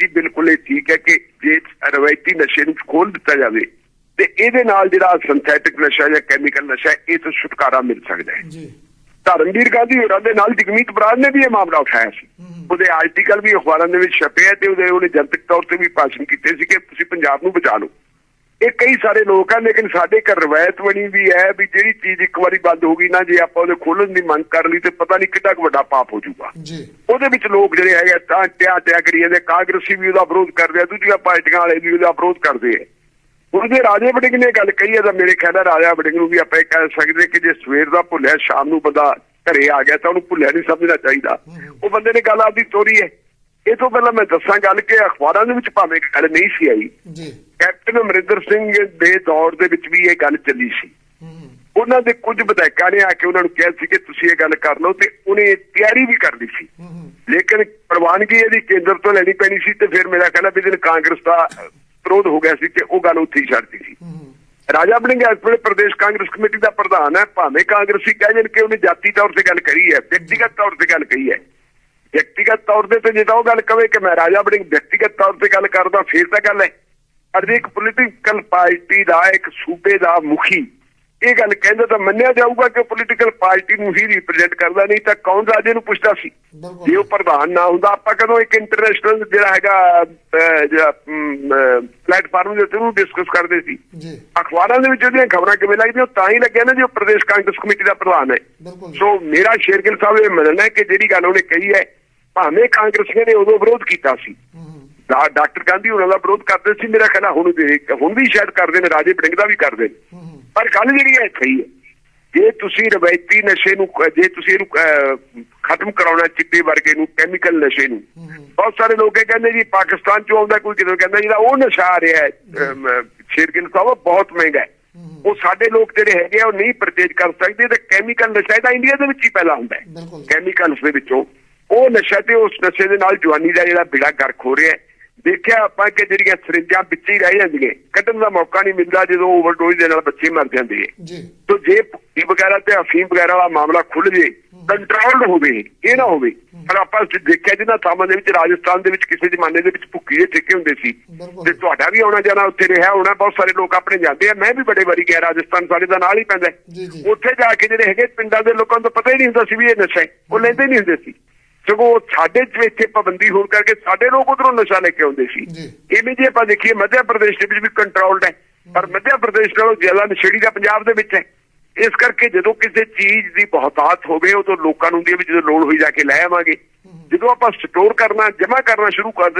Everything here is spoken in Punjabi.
ਜੀ ਬਿਲਕੁਲ ਇਹ ਠੀਕ ਹੈ ਕਿ ਜੇ ਰਵਾਇਤੀ ਨਸ਼ੇ ਨੂੰ ਖੋਲ ਦਿੱਤਾ ਜਾਵੇ ਤੇ ਇਹਦੇ ਨਾਲ ਜਿਹੜਾ ਸਿੰਥੈਟਿਕ ਨਸ਼ਾ ਜਾਂ ਕੈਮੀਕਲ ਨਸ਼ਾ ਹੈ, ਇਹ ਤੋਂ ਛੁਟਕਾਰਾ ਮਿਲ ਸਕਦਾ ਹੈ। ਜੀ। ਧਰਮਵੀਰ ਗਾਂਧੀ ਹੋਰਾਂ ਦੇ ਨਾਲ ਜਗਮੀਤ ਬਰਾੜ ਨੇ ਵੀ ਇਹ ਮਾਮਲਾ ਉਠਾਇਆ ਸੀ। ਉਹਦੇ ਆਰਟੀਕਲ ਵੀ ਅਖਬਾਰਾਂ ਦੇ ਵਿੱਚ ਛਪੇ ਆ ਤੇ ਉਹਦੇ ਉਹਨੇ ਜਨਤਕ ਤੌਰ ਤੇ ਵੀ ਭਾਸ਼ਣ ਕੀਤੇ ਸੀ ਕਿ ਤੁਸੀਂ ਪੰਜਾਬ ਨੂੰ ਬਚਾ ਲਓ। ਇਹ ਕਈ ਸਾਰੇ ਲੋਕ ਆ ਲੇਕਿਨ ਸਾਡੇ ਘਰ ਰਵਾਇਤ ਬਣੀ ਵੀ ਹੈ ਵੀ ਜਿਹੜੀ ਚੀਜ਼ ਇੱਕ ਵਾਰੀ ਬੰਦ ਹੋ ਗਈ ਨਾ ਜੇ ਆਪਾਂ ਉਹਦੇ ਖੋਲਣ ਦੀ ਮੰਗ ਕਰ ਲਈ ਤੇ ਪਤਾ ਨਹੀਂ ਕਿੰਨਾ ਕੁ ਵੱਡਾ ਪਾਪ ਹੋ ਜਾਊਗਾ। ਜੀ। ਉਹਦੇ ਵਿੱਚ ਲੋਕ ਜਿਹੜੇ ਹੈਗੇ ਤਾਂ ਟਿਆ ਟਿਆ ਕਰੀ ਜਾਂਦੇ ਕਾਂਗਰਸੀ ਵੀ ਉਹਦਾ ਵਿਰੋਧ ਕਰਦੇ ਆ ਦੂਜੀਆਂ ਪਾਰਟੀਆਂ ਵਾਲੇ ਵੀ ਉਹਦਾ ਵਿਰੋਧ ਕਰਦੇ ਆ। ਉਹਦੇ ਰਾਜੇ ਵੜਿੰਗ ਨੇ ਗੱਲ ਕਹੀ ਹੈ ਤਾਂ ਮੇਰੇ ਖਿਆਲ ਨਾਲ ਰਾਜਾ ਵੜਿੰਗ ਨੂੰ ਵੀ ਆਪਾਂ ਇਹ ਕਹਿ ਸਕਦੇ ਕਿ ਜੇ ਸਵੇਰ ਦਾ ਭੁੱਲਿਆ ਸ਼ਾਮ ਨੂੰ ਬੰਦਾ ਘਰੇ ਆ ਗਿਆ ਤਾਂ ਉਹਨੂੰ ਭੁੱਲਿਆ ਨਹੀਂ ਸਮਝਣਾ ਚਾਹੀਦਾ। ਉਹ ਬੰਦੇ ਨੇ ਗੱਲ ਆਪਦੀ ਤੋਰੀ ਹੈ। ਇਹ ਤੋਂ ਪਹਿਲਾਂ ਮੈਂ ਦੱਸਾਂ ਗੱਲ ਕਿ ਅਖਬਾਰਾਂ ਦੇ ਵਿੱਚ ਭਾਵੇਂ ਗੱਲ ਨਹੀਂ ਸੀ ਆਈ ਜੀ। ਕੈਪਟਨ ਅਮਰਿੰਦਰ ਸਿੰਘ ਦੇ ਦੌਰ ਦੇ ਵਿੱਚ ਵੀ ਇਹ ਗੱਲ ਚੱਲੀ ਸੀ। ਉਹਨਾਂ ਦੇ ਕੁਝ ਵਿਧਾਇਕਾਂ ਨੇ ਆ ਕੇ ਉਹਨਾਂ ਨੂੰ ਕਿਹਾ ਸੀ ਕਿ ਤੁਸੀਂ ਇਹ ਗੱਲ ਕਰ ਲਓ ਤੇ ਉਹਨੇ ਤਿਆਰੀ ਵੀ ਕਰ ਲਈ ਸੀ। ਲੇਕਿਨ ਪ੍ਰਵਾਨਗੀ ਇਹਦੀ ਕੇਂਦਰ ਤੋਂ ਲੈਣੀ ਪੈਣੀ ਸੀ ਤੇ ਫਿਰ ਮੇਰਾ ਕਹਿੰਦਾ ਵੀ ਦਿਨ ਕਾਂਗਰਸ ਦਾ ਵਿਰੋਧ ਹੋ ਗਿਆ ਸੀ ਤੇ ਉਹ ਗੱਲ ਉੱਥੇ ਹੀ ਛੱਡਤੀ ਸੀ। ਰਾਜਾ ਬੜਿੰਗ ਇਸ ਵੇਲੇ ਪ੍ਰਦੇਸ਼ ਕਾਂਗਰਸ ਕਮੇਟੀ ਦਾ ਪ੍ਰਧਾਨ ਹੈ ਭਾਵੇਂ ਕਾਂਗਰਸੀ ਕਹਿ ਜਾਣ ਕਿ ਉਹਨੇ ਜਾਤੀ ਤੌਰ ਤੇ ਗੱਲ ਕਰੀ ਹੈ ਵਿਅਕਤੀਗਤ ਤੌਰ ਤੇ ਗੱਲ ਕਹੀ ਹੈ। ਵਿਅਕਤੀਗਤ ਤੌਰ ਤੇ ਤੇ ਜੇ ਤਾਂ ਉਹ ਗੱਲ ਕਵੇ ਕਿ ਮੈਂ ਰਾਜਾ ਬੜਿੰਗ ਵਿਅਕਤੀਗਤ ਤੌਰ ਤੇ ਗੱਲ ਕਰਦਾ ਫੇਰ ਤਾਂ ਗੱਲ ਹੈ। ਜੇ ਇੱਕ ਪੋਲੀਟੀਕਲ ਪਾਰਟੀ ਦਾ ਇੱਕ ਸੂਬੇ ਦਾ ਮੁਖੀ ਇਹ ਗੱਲ ਕਹਿੰਦਾ ਤਾਂ ਮੰਨਿਆ ਜਾਊਗਾ ਕਿ ਪੋਲੀਟੀਕਲ ਪਾਰਟੀ ਨੂੰ ਹੀ ਰਿਪਰੈਜ਼ੈਂਟ ਕਰਦਾ ਨਹੀਂ ਤਾਂ ਕੌਣ ਰਾਜੇ ਨੂੰ ਪੁੱਛਦਾ ਸੀ? ਜੇ ਉਹ ਪ੍ਰਧਾਨ ਨਾ ਹੁੰਦਾ ਆਪਾਂ ਕਦੋਂ ਇੱਕ ਇੰਟਰਨੈਸ਼ਨਲ ਜਿਹੜਾ ਹੈਗਾ ਜਿਹੜਾ ਪਲੇਟਫਾਰਮ ਦੇ ਉੱਤੇ ਉਹਨੂੰ ਡਿਸਕਸ ਕਰਦੇ ਸੀ? ਜੀ। ਅਖਬਾਰਾਂ ਦੇ ਵਿੱਚ ਉਹਦੀਆਂ ਖਬਰਾਂ ਕਿਵੇਂ ਲੱਗਦੀਆਂ? ਉਹ ਤਾਂ ਹੀ ਲੱਗਿਆ ਨਾ ਜੀ ਉਹ ਪ੍ਰਦੇਸ਼ ਕਾਂਗਰਸ ਕਮੇਟੀ ਦਾ ਪ੍ਰਧਾਨ ਹੈ। ਸੋ ਮੇਰਾ ਸ਼ੇਰਗਿਲ ਸਾਹਿਬ ਇਹ ਮੰਨਣਾ ਹੈ ਕਿ ਜਿਹੜੀ ਗੱਲ ਉਹਨੇ ਕਹੀ ਹੈ ਭਾਵੇਂ ਕਾਂਗਰਸੀਆਂ ਨੇ ਉਦੋਂ ਵਿਰੋਧ ਕੀਤਾ ਸੀ। ਡਾਕਟਰ ਗਾਂਧੀ ਉਹਨਾਂ ਦਾ ਵਿਰੋਧ ਕਰਦੇ ਸੀ ਮੇਰਾ ਹੈ ਹੁਣ ਵੀ ਹੁਣ ਵੀ ਸ਼ਾਇਦ ਕਰਦੇ ਨੇ ਰਾਜੇ ਬੜਿੰਗ ਦਾ ਵੀ ਕਰਦੇ ਨੇ। ਪਰ ਗੱਲ ਜਿਹੜੀ ਹੈ ਇੱਥੇ ਹੀ ਹੈ। ਜੇ ਤੁਸੀਂ ਰਵਾਇਤੀ ਨਸ਼ੇ ਨੂੰ ਜੇ ਤੁਸੀਂ ਇਹਨੂੰ ਖਤਮ ਕਰਾਉਣਾ ਚਿੱਟੇ ਵਰਗੇ ਨੂੰ ਕੈਮੀਕਲ ਨਸ਼ੇ ਨੂੰ ਬਹੁਤ ਸਾਰੇ ਲੋਕ ਇਹ ਕਹਿੰਦੇ ਜੀ ਪਾਕਿਸਤਾਨ ਚੋਂ ਆਉਂਦਾ ਕੋਈ ਕਿਤੇ ਕਹਿੰਦਾ ਜਿਹੜਾ ਉਹ ਨਸ਼ਾ ਆ ਰਿਹਾ ਹੈ ਸ਼ੇਰਗਿਲ ਸਾਹਿਬ ਬਹੁਤ ਮਹਿੰਗਾ ਹੈ। ਉਹ ਸਾਡੇ ਲੋਕ ਜਿਹੜੇ ਹੈਗੇ ਆ ਉਹ ਨਹੀਂ ਪਰਚੇਜ ਕਰ ਸਕਦੇ ਤੇ ਕੈਮੀਕਲ ਨਸ਼ਾ ਇਹਦਾ ਇੰਡੀਆ ਦੇ ਵਿੱਚ ਹੀ ਪੈਦਾ ਹੁੰਦਾ ਹੈ। ਕੈਮੀਕਲਸ ਦੇ ਵਿੱਚੋਂ। ਉਹ ਨਸ਼ਾ ਤੇ ਉਸ ਨਸ਼ੇ ਦੇ ਨਾਲ ਜਵਾਨੀ ਦਾ ਜਿਹੜਾ ਬਿੜਾ ਗਰਕ ਹੋ ਰਿਹਾ ਹੈ। ਦੇਖਿਆ ਆਪਾਂ ਕਿ ਜਿਹੜੀਆਂ ਸਰਿੰਜਾਂ ਵਿੱਚ ਹੀ ਰਹਿ ਜਾਂਦੀਆਂ ਕੱਢਣ ਦਾ ਮੌਕਾ ਨਹੀਂ ਮਿਲਦਾ ਜਦੋਂ ਓਵਰਡੋਜ਼ ਦੇ ਨਾਲ ਬੱਚੇ ਮਰ ਜਾਂਦੇ ਹੈ। ਜੀ। ਤੋ ਜੇ ਭੁੱਕੀ ਵਗੈਰਾ ਤੇ ਅਫੀਮ ਵਗੈਰਾ ਵਾਲਾ ਮਾਮਲਾ ਖੁੱਲ ਜੇ ਕੰਟਰੋਲਡ ਹੋਵੇ ਇਹ ਨਾ ਹੋਵੇ। ਪਰ ਆਪਾਂ ਦੇਖਿਆ ਜਿਹਨਾਂ ਥਾਵਾਂ ਦੇ ਵਿੱਚ ਰਾਜਸਥਾਨ ਦੇ ਵਿੱਚ ਕਿਸੇ ਜ਼ਮਾਨੇ ਦੇ ਵਿੱਚ ਭੁੱਕੀ ਦੇ ਠੇਕੇ ਹੁੰਦੇ ਸੀ। ਤੇ ਤੁਹਾਡਾ ਵੀ ਆਉਣਾ ਜਾਣਾ ਉੱਥੇ ਰਿਹਾ ਹੋਣਾ ਬਹੁਤ ਸਾਰੇ ਲੋਕ ਆਪਣੇ ਜਾਂਦੇ ਆ। ਮੈਂ ਵੀ ਬੜੇ ਵਾਰੀ ਗਿਆ ਰਾਜਸਥਾਨ ਸਾਡੇ ਦਾ ਨਾਲ ਹੀ ਪੈਂਦਾ। ਉੱਥੇ ਜਾ ਕੇ ਜਿਹੜੇ ਹੈਗੇ ਪਿੰਡਾਂ ਦੇ ਲੋਕਾਂ ਨੂੰ ਪਤਾ ਹੀ ਨਹੀਂ ਹੁੰਦਾ ਸੀ ਵੀ ਇਹ ਨਸ਼ਾ ਹੈ। ਉਹ ਲੈਂਦੇ ਨਹੀਂ ਹੁੰਦੇ ਸੀ। ਸਗੋਂ ਸਾਡੇ ਇੱਥੇ ਪਾਬੰਦੀ ਹੋਣ ਕਰਕੇ ਸਾਡੇ ਲੋਕ ਉਧਰੋਂ ਨਸ਼ਾ ਲੈ ਕੇ ਆਉਂਦੇ ਸੀ। ਜੀ। ਇਵੇਂ ਜੇ ਆਪਾਂ ਦੇਖੀਏ ਮੱਧ ਪ੍ਰਦੇਸ਼ ਦੇ ਵਿੱਚ ਵੀ ਕੰਟਰੋਲਡ ਹੈ। ਪਰ ਮੱਧ ਪ੍ਰਦੇਸ਼ ਨਾਲੋਂ ਜ਼ਿਆਦਾ ਨਸ਼ੇੜੀ ਦਾ ਪੰਜਾਬ ਦੇ ਵਿੱਚ ਹੈ। ਇਸ ਕਰਕੇ ਜਦੋਂ ਕਿਸੇ ਚੀਜ਼ ਦੀ ਬਹੁਤਾਤ ਹੋਵੇ ਉਦੋਂ ਲੋਕਾਂ ਨੂੰ ਹੁੰਦੀ ਹੈ ਵੀ ਜਦੋਂ ਲੋੜ ਹੋਈ ਜਾ ਕੇ ਲੈ ਆਵਾਂਗੇ। ਜਦੋਂ ਆਪਾਂ ਸਟੋਰ ਕਰਨਾ ਜਮ੍ਹਾਂ ਕਰਨਾ ਸ਼ੁਰੂ ਕਰ